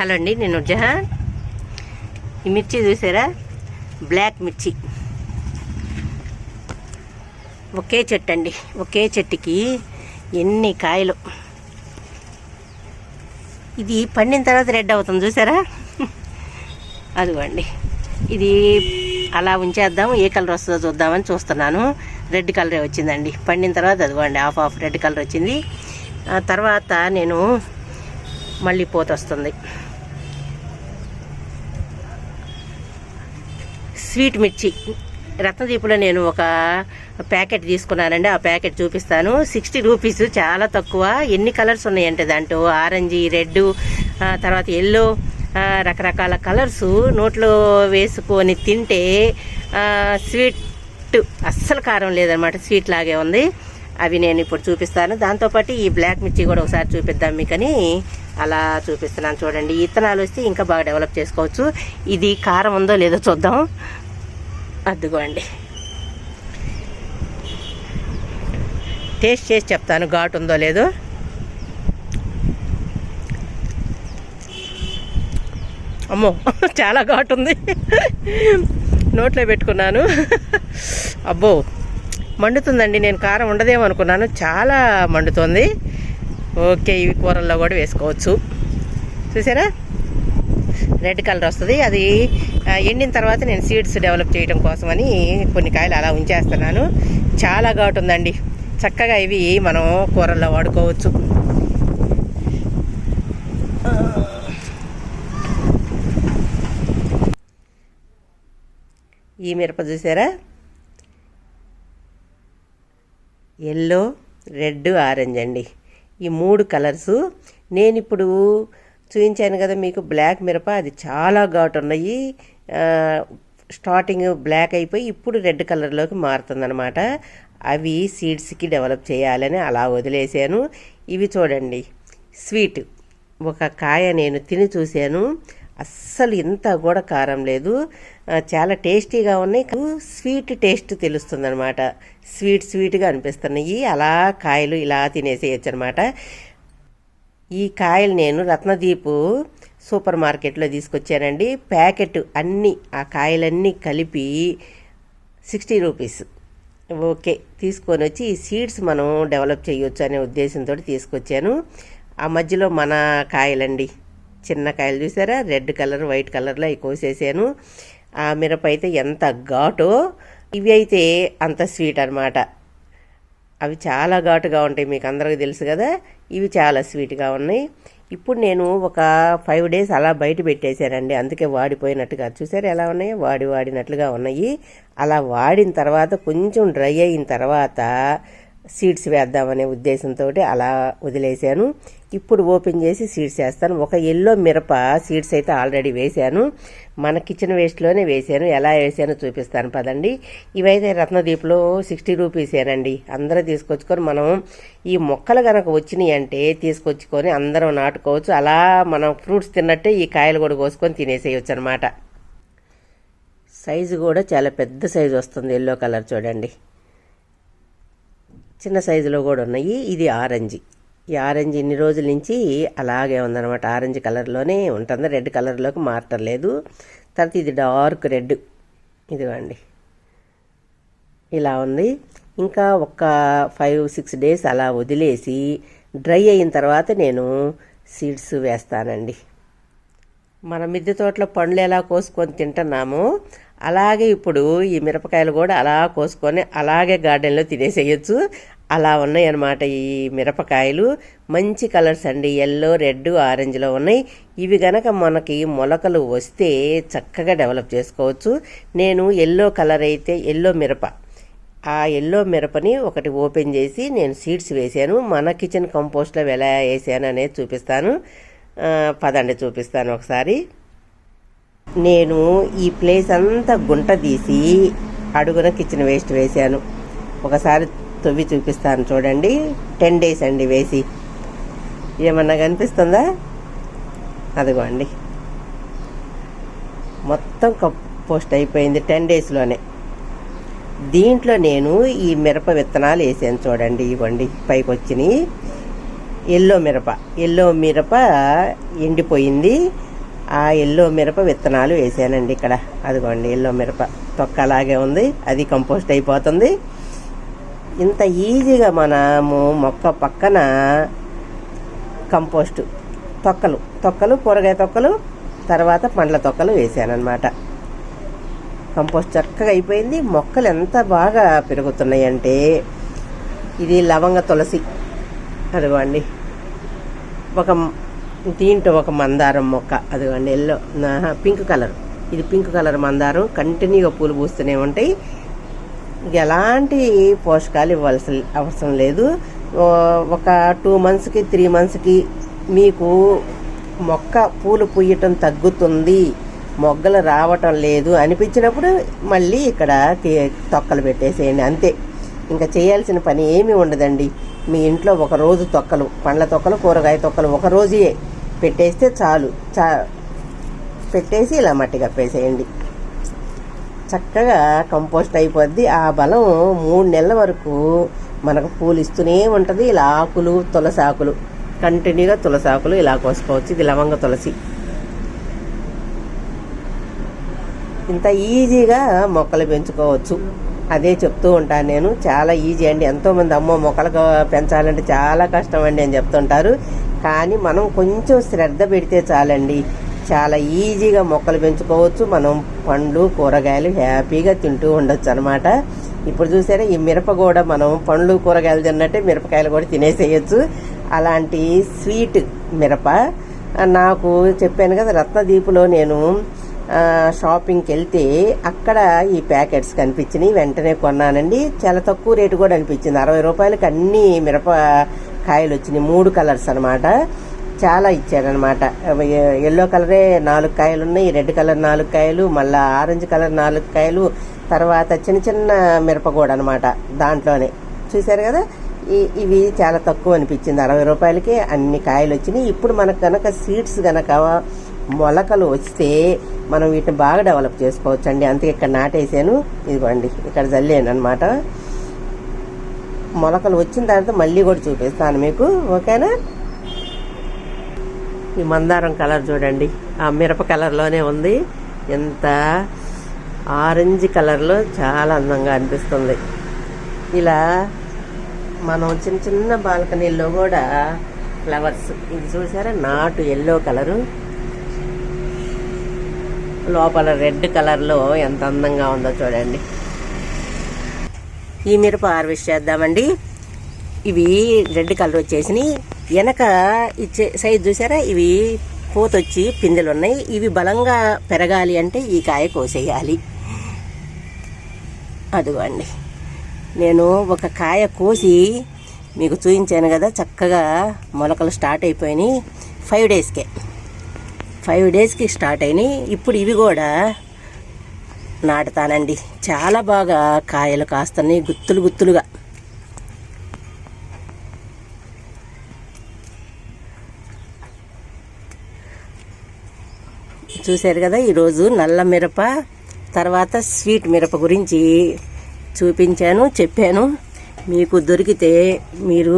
Hello అండి నేను జహాన్ ఈ మిర్చి చూసారా? బ్లాక్ మిర్చి. ఒకే చెట్టు అండి ఒకే చెట్టుకి ఎన్ని కాయలు. ఇది పండిన తర్వాత రెడ్ అవుతుంది చూసారా? అదిగోండి ఇది అలా ఉంచేద్దాం ఏ కలర్ వస్తుందో చూద్దామని చూస్తున్నాను. రెడ్ కలరే వచ్చిందండి పండిన తర్వాత అదిగోండి హాఫ్ హాఫ్ రెడ్ కలర్ వచ్చింది. ఆ తర్వాత నేను మళ్ళీ పోత స్వీట్ మిర్చి. రత్నదీపులో నేను ఒక ప్యాకెట్ తీసుకున్నానండి. ఆ ప్యాకెట్ చూపిస్తాను. సిక్స్టీ రూపీస్ చాలా తక్కువ. ఎన్ని కలర్స్ ఉన్నాయంటే దాంట్లో? ఆరెంజ్ రెడ్ తర్వాత ఎల్లో రకరకాల కలర్స్ నోట్లో వేసుకొని తింటే స్వీట్ అస్సలు కారం లేదనమాట స్వీట్ లాగే ఉంది. అవి నేను ఇప్పుడు చూపిస్తాను. దాంతోపాటు ఈ బ్లాక్ మిర్చి కూడా ఒకసారి చూపిద్దాం మీకని. అలా చూపిస్తున్నాను చూడండి. ఇత్తనాలు వస్తే ఇంకా బాగా డెవలప్ చేసుకోవచ్చు. ఇది కారం ఉందో లేదో చూద్దాం. అద్దుకోండి టేస్ట్ చేసి చెప్తాను ఘాటు ఉందో లేదో. అమ్మో చాలా ఘాటు ఉంది. నోట్లో పెట్టుకున్నాను. అబ్బో మండుతుందండి. నేను కారం ఉండదేమో అనుకున్నాను. చాలా మండుతుంది. ఓకే ఇవి కూరల్లో కూడా వేసుకోవచ్చు. చూసారా? రెడ్ కలర్ వస్తుంది. అది ఎండిన తర్వాత నేను సీడ్స్ డెవలప్ చేయడం కోసమని కొన్ని కాయలు అలా ఉంచేస్తున్నాను. చాలా ఘాటు ఉందండి చక్కగా ఇవి మనం కూరల్లో వాడుకోవచ్చు. ఈ మిరప చూసారా? ఎల్లో రెడ్ ఆరెంజ్ అండి. ఈ మూడు కలర్స్. నేను ఇప్పుడు చూపించాను కదా మీకు బ్లాక్ మిరప అది చాలా ఘాటు ఉన్నాయి. స్టార్టింగ్ బ్లాక్ అయిపోయి ఇప్పుడు రెడ్ కలర్లోకి మారుతుందన్నమాట. అవి సీడ్స్కి డెవలప్ చేయాలని అలా వదిలేసాను. ఇవి చూడండి. స్వీట్. ఒక కాయ నేను తిని చూశాను. అస్సలు ఇంత కూడా కారం లేదు. చాలా టేస్టీగా ఉన్నాయి. స్వీట్ టేస్ట్ తెలుస్తుంది అనమాట స్వీట్ స్వీట్గా అనిపిస్తున్నాయి. అలా కాయలు ఇలా తినేసేయచ్చు అనమాట ఈ కాయలు నేను రత్నదీపు సూపర్ మార్కెట్లో తీసుకొచ్చానండి. ప్యాకెట్ అన్నీ ఆ కాయలన్నీ కలిపి సిక్స్టీ రూపీస్. ఓకే తీసుకొని వచ్చి ఈ సీడ్స్ మనం డెవలప్ చేయొచ్చు అనే ఉద్దేశంతో తీసుకొచ్చాను. ఆ మధ్యలో మన కాయలండి. చిన్న కాయలు చూసారా? రెడ్ కలర్ వైట్ కలర్లో అవి కోసేసాను. ఆ మిరప అయితే ఎంత ఘాటో. ఇవి అయితే అంత స్వీట్ అన్నమాట. అవి చాలా ఘాటుగా ఉంటాయి మీకు అందరికీ తెలుసు కదా. ఇవి చాలా స్వీట్గా ఉన్నాయి. ఇప్పుడు నేను ఒక ఫైవ్ డేస్ అలా బయట పెట్టేశానండి. అందుకే వాడిపోయినట్టుగా. చూసారు ఎలా ఉన్నాయి? వాడి వాడినట్లుగా ఉన్నాయి. అలా వాడిన తర్వాత కొంచెం డ్రై అయిన తర్వాత సీడ్స్ వేద్దామనే ఉద్దేశంతో అలా వదిలేశాను. ఇప్పుడు ఓపెన్ చేసి సీడ్స్ వేస్తాను. ఒక ఎల్లో మిరప సీడ్స్ అయితే ఆల్రెడీ వేశాను. మన కిచెన్ వేస్ట్లోనే వేశాను. ఎలా వేసానో చూపిస్తాను పదండి. ఇవైతే రత్నదీప్లో సిక్స్టీ రూపీసేనండి అందరూ తీసుకొచ్చుకొని మనం ఈ మొక్కలు కనుక వచ్చినాయి అంటే తీసుకొచ్చుకొని అందరం నాటుకోవచ్చు. అలా మనం ఫ్రూట్స్ తిన్నట్టే ఈ కాయలు కూడా కోసుకొని తినేసేయచ్చు అనమాట సైజు కూడా చాలా పెద్ద సైజు వస్తుంది ఎల్లో కలర్ చూడండి. చిన్న సైజులో కూడా ఉన్నాయి. ఇది ఆరెంజ్. ఈ ఆరెంజ్ ఇన్ని రోజుల నుంచి అలాగే ఉందన్నమాట. ఆరెంజ్ కలర్లోనే ఉంటుంది. రెడ్ కలర్లోకి మారటం లేదు. తర్వాత ఇది డార్క్ రెడ్. ఇదిగోండి. ఇలా ఉంది. ఇంకా ఒక ఫైవ్ సిక్స్ డేస్ అలా వదిలేసి డ్రై అయిన తర్వాత నేను సీడ్స్ వేస్తానండి. మన మిద్దె తోటలో పండ్లు ఎలా కోసుకొని తింటున్నామో అలాగే ఇప్పుడు ఈ మిరపకాయలు కూడా అలా కోసుకొని అలాగే గార్డెన్లో తినేసేయచ్చు. అలా ఉన్నాయి అన్నమాట ఈ మిరపకాయలు. మంచి కలర్స్ అండి. ఎల్లో రెడ్ ఆరెంజ్లో ఉన్నాయి. ఇవి గనక మనకి మొలకలు వస్తే చక్కగా డెవలప్ చేసుకోవచ్చు. నేను ఎల్లో కలర్ అయితే ఎల్లో మిరప. ఆ ఎల్లో మిరపని ఒకటి ఓపెన్ చేసి నేను సీడ్స్ వేసాను మన కిచెన్ కంపోస్ట్లో ఎలా వేసాను అనేది చూపిస్తాను పదండి చూపిస్తాను ఒకసారి. నేను ఈ ప్లేస్ అంతా గుంట తీసి అడుగున కిచెన్ వేస్ట్ వేశాను. ఒకసారి తవ్వి చూపిస్తాను చూడండి. టెన్ డేస్ అండి వేసి. ఏమన్నా కనిపిస్తుందా? అదిగోండి. మొత్తం కంపోస్ట్ అయిపోయింది టెన్ డేస్లోనే దీంట్లో నేను ఈ మిరప విత్తనాలు వేసాను చూడండి. ఇవ్వండి. పైకి వచ్చినాయి. ఎల్లో మిరప. ఎల్లో మిరప ఎండిపోయింది. ఆ ఎల్లో మిరప విత్తనాలు వేసానండి ఇక్కడ. అదిగోండి ఎల్లో మిరప తొక్క అలాగే ఉంది. అది కంపోస్ట్ అయిపోతుంది. ఇంత ఈజీగా మనము మొక్క పక్కన కంపోస్ట్ తొక్కలు తొక్కలు కూరగాయ తొక్కలు తర్వాత పండ్ల తొక్కలు వేసానమాట కంపోస్ట్ చక్కగా అయిపోయింది. మొక్కలు ఎంత బాగా పెరుగుతున్నాయి అంటే ఇది లవంగ తులసి అదిగోండి ఒక దీంట్లో ఒక మందారం మొక్క. అదిగోండి ఎల్లో. Pink colour. ఇది పింక్ కలర్ మందారం. కంటిన్యూగా పూలు పూస్తూనే ఉంటాయి. ఎలాంటి పోషకాలు ఇవ్వాల్సిన అవసరం లేదు. ఒక టూ మంత్స్కి త్రీ మంత్స్కి మీకు మొక్క పూలు పూయటం తగ్గుతుంది. మొగ్గలు రావటం లేదు అనిపించినప్పుడు మళ్ళీ ఇక్కడ తొక్కలు పెట్టేసేయండి. అంతే. ఇంకా చేయాల్సిన పని ఏమీ ఉండదండి. మీ ఇంట్లో ఒక రోజు తొక్కలు పండ్ల తొక్కలు కూరగాయ తొక్కలు ఒక రోజే పెట్టేస్తే చాలు. చా పెట్టేసి ఇలా మట్టి కప్పేసేయండి చక్కగా కంపోస్ట్ అయిపోద్ది. ఆ బలం మూడు నెలల వరకు మనకు పూలు ఇస్తూనే ఉంటుంది. ఇలా ఆకులు తులసి ఆకులు. కంటిన్యూగా తులసి ఆకులు ఇలా కోసుకోవచ్చు. ఇది లవంగ తులసి. ఇంత ఈజీగా మొక్కలు పెంచుకోవచ్చు. అదే చెప్తూ ఉంటాను నేను. చాలా ఈజీ అండి. ఎంతోమంది అమ్మో మొక్కలు పెంచాలంటే చాలా కష్టం అండి అని చెప్తుంటారు. కానీ మనం కొంచెం శ్రద్ధ పెడితే చాలండి. చాలా ఈజీగా మొక్కలు పెంచుకోవచ్చు. మనం పండ్లు కూరగాయలు హ్యాపీగా తింటూ ఉండొచ్చు అనమాట ఇప్పుడు చూసారా ఈ మిరప కూడా మనం పండ్లు కూరగాయలు తిన్నట్టే మిరపకాయలు కూడా తినేసేయచ్చు. అలాంటి స్వీట్ మిరప నాకు చెప్పాను కదా రత్నదీపులో నేను షాపింగ్కి వెళ్తే అక్కడ ఈ ప్యాకెట్స్ కనిపించినాయి. వెంటనే కొన్నానండి. చాలా తక్కువ రేటు కూడా అనిపించింది. అరవై రూపాయలకి అన్ని మిరప కాయలు వచ్చినాయి. మూడు కలర్స్ అనమాట చాలా ఇచ్చారనమాట ఎల్లో కలరే నాలుగు కాయలు ఉన్నాయి రెడ్ కలర్ నాలుగు కాయలు మళ్ళీ ఆరెంజ్ కలర్ నాలుగు కాయలు తర్వాత చిన్న చిన్న మిరప అనమాట దాంట్లోనే. చూశారు కదా? ఇవి చాలా తక్కువ అనిపించింది. అరవై రూపాయలకి అన్ని కాయలు వచ్చినాయి. ఇప్పుడు మనకు కనుక సీడ్స్ కనుక మొలకలు వస్తే మనం వీటిని బాగా డెవలప్ చేసుకోవచ్చండి. అందుకే ఇక్కడ నాటేసాను ఇదిగోండి ఇక్కడ జల్లేను అనమాట మొలకలు వచ్చిన తర్వాత మళ్ళీ కూడా చూపిస్తాను మీకు ఓకేనా? ఈ మందారం కలర్ చూడండి. ఆ మిరప కలర్లోనే ఉంది. ఎంత ఆరెంజ్ కలర్లో చాలా అందంగా అనిపిస్తుంది. ఇలా మనం చిన్న చిన్న బాల్కనీల్లో కూడా ఫ్లవర్స్ ఇది చూసారా? నాటు ఎల్లో కలరు. లోపల రెడ్ కలర్లో ఎంత అందంగా ఉందో చూడండి. ఈ మిరప హార్వెస్ట్ చేద్దామండి. ఇవి రెడ్ కలర్ వచ్చేసినాయి. వెనక ఇచ్చే సైజ్ చూసారా? ఇవి పూతొచ్చి పిందెలు ఉన్నాయి ఇవి బలంగా పెరగాలి అంటే ఈ కాయ కోసేయాలి. అదిగోండి. నేను ఒక కాయ కోసి మీకు చూపించాను కదా చక్కగా మొలకలు స్టార్ట్ అయిపోయినాయి. ఫైవ్ డేస్కే. ఫైవ్ డేస్కి స్టార్ట్ అయినాయి. ఇప్పుడు ఇవి కూడా నాటుతానండి. చాలా బాగా కాయలు కాస్తున్నాయి గుత్తులు గుత్తులుగా. చూశారు కదా ఈరోజు నల్ల మిరప తర్వాత స్వీట్ మిరప గురించి చూపించాను చెప్పాను. మీకు దొరికితే మీరు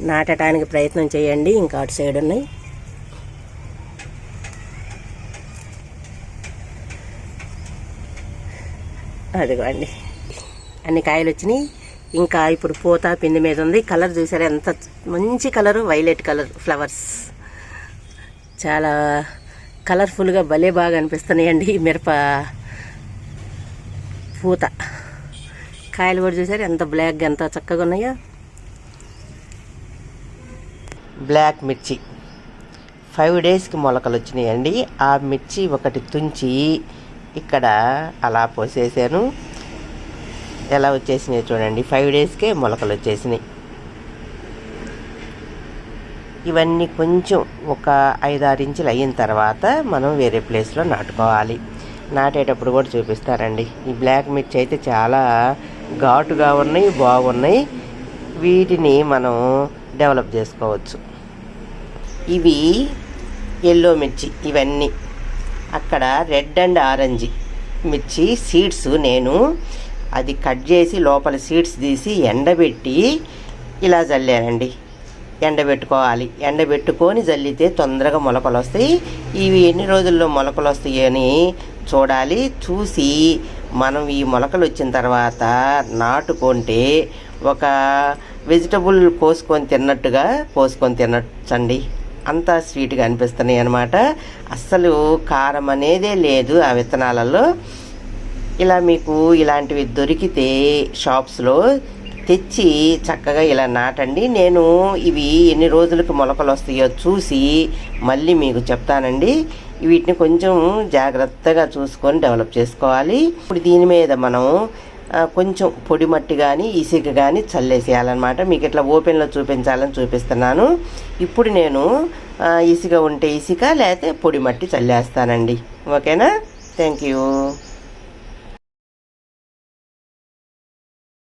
నాటడానికి ప్రయత్నం చేయండి ఇంకా అటు సైడ్ ఉన్నాయి. అదిగోండి. అన్ని కాయలు వచ్చినాయి ఇంకా ఇప్పుడు పూత పిండి మీద ఉంది. కలర్ చూసారా? ఎంత మంచి కలరు. Violet colour flowers. చాలా కలర్ఫుల్గా భలే బాగా అనిపిస్తున్నాయండి ఈ మిరప పూత. కాయలు కూడా చూసారు? ఎంత బ్లాక్గా ఎంత చక్కగా ఉన్నాయో. బ్లాక్ మిర్చి. ఫైవ్ డేస్కి మొలకలు వచ్చినాయండి ఆ మిర్చి ఒకటి తుంచి ఇక్కడ అలా పోసేసాను. ఎలా వచ్చేసినాయి చూడండి. ఫైవ్ డేస్కే మొలకలు వచ్చేసినాయి. ఇవన్నీ కొంచెం ఒక ఐదారు ఇంచులు అయిన తర్వాత మనం వేరే ప్లేస్లో నాటుకోవాలి. నాటేటప్పుడు కూడా చూపిస్తారండి ఈ బ్లాక్ మిర్చి అయితే చాలా ఘాటుగా ఉన్నాయి బాగున్నాయి. వీటిని మనం డెవలప్ చేసుకోవచ్చు. ఇవి ఎల్లో మిర్చి ఇవన్నీ. అక్కడ రెడ్ అండ్ ఆరెంజ్. మిర్చి సీడ్స్ నేను అది కట్ చేసి లోపల సీడ్స్ తీసి ఎండబెట్టి ఇలా చల్లానండి ఎండబెట్టుకోవాలి. ఎండబెట్టుకొని జల్లితే తొందరగా మొలకలు వస్తాయి. ఇవి ఎన్ని రోజుల్లో మొలకలు వస్తాయి అని చూడాలి. చూసి మనం ఈ మొలకలు వచ్చిన తర్వాత నాటుకుంటే ఒక వెజిటబుల్ కోసుకొని తిన్నట్టుగా కోసుకొని తినచ్చండి. అంత స్వీట్గా అనిపిస్తున్నాయి అనమాట అస్సలు కారం అనేదే లేదు ఆ విత్తనాలలో. ఇలా మీకు ఇలాంటివి దొరికితే షాప్స్లో తెచ్చి చక్కగా ఇలా నాటండి. నేను ఇవి ఎన్ని రోజులకు మొలకలు వస్తాయో చూసి మళ్ళీ మీకు చెప్తానండి. వీటిని కొంచెం జాగ్రత్తగా చూసుకొని డెవలప్ చేసుకోవాలి. ఇప్పుడు దీని మీద మనం కొంచెం పొడి మట్టి కానీ ఇసుక కానీ చల్లేసేయాలన్నమాట. మీకు ఇట్లా ఓపెన్లో చూపించాలని చూపిస్తున్నాను. ఇప్పుడు నేను ఇసుక ఉంటే ఇసుక లేకపోతే పొడి మట్టి చల్లేస్తానండి. ఓకేనా? Thank you